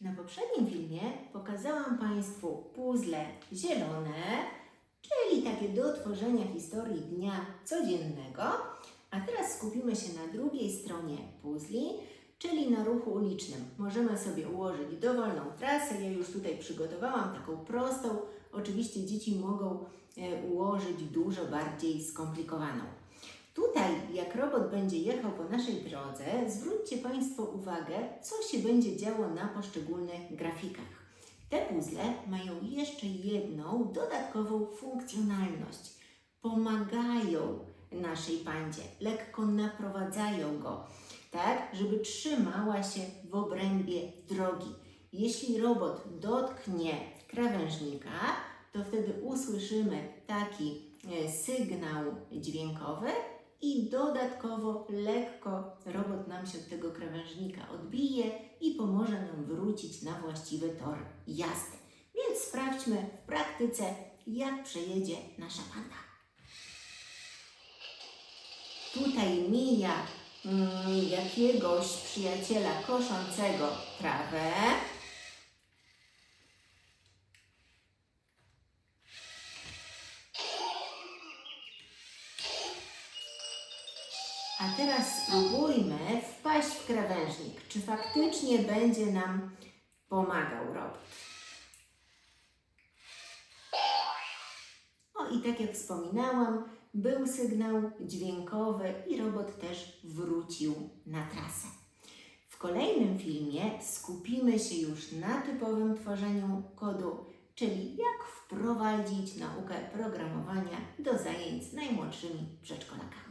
Na poprzednim filmie pokazałam Państwu puzzle zielone, czyli takie do tworzenia historii dnia codziennego. A teraz skupimy się na drugiej stronie puzli, czyli na ruchu ulicznym. Możemy sobie ułożyć dowolną trasę. Ja już tutaj przygotowałam taką prostą. Oczywiście dzieci mogą e, ułożyć dużo bardziej skomplikowaną. Tutaj, jak robot będzie jechał po naszej drodze, zwróćcie Państwo uwagę, co się będzie działo na poszczególnych grafikach. Te puzzle mają jeszcze jedną dodatkową funkcjonalność. Pomagają naszej pandzie, lekko naprowadzają go, tak, żeby trzymała się w obrębie drogi. Jeśli robot dotknie krawężnika, to wtedy usłyszymy taki e, sygnał dźwiękowy i dodatkowo lekko robot nam się od tego krawężnika odbije i pomoże nam wrócić na właściwy tor jazdy. Więc sprawdźmy w praktyce, jak przejedzie nasza panda. Tutaj mija mm, jakiegoś przyjaciela koszącego trawę. A teraz spróbujmy wpaść w krawężnik. Czy faktycznie będzie nam pomagał robot? O i tak jak wspominałam, był sygnał dźwiękowy i robot też wrócił na trasę. W kolejnym filmie skupimy się już na typowym tworzeniu kodu, czyli jak wprowadzić naukę programowania do zajęć z najmłodszymi przedszkolakami.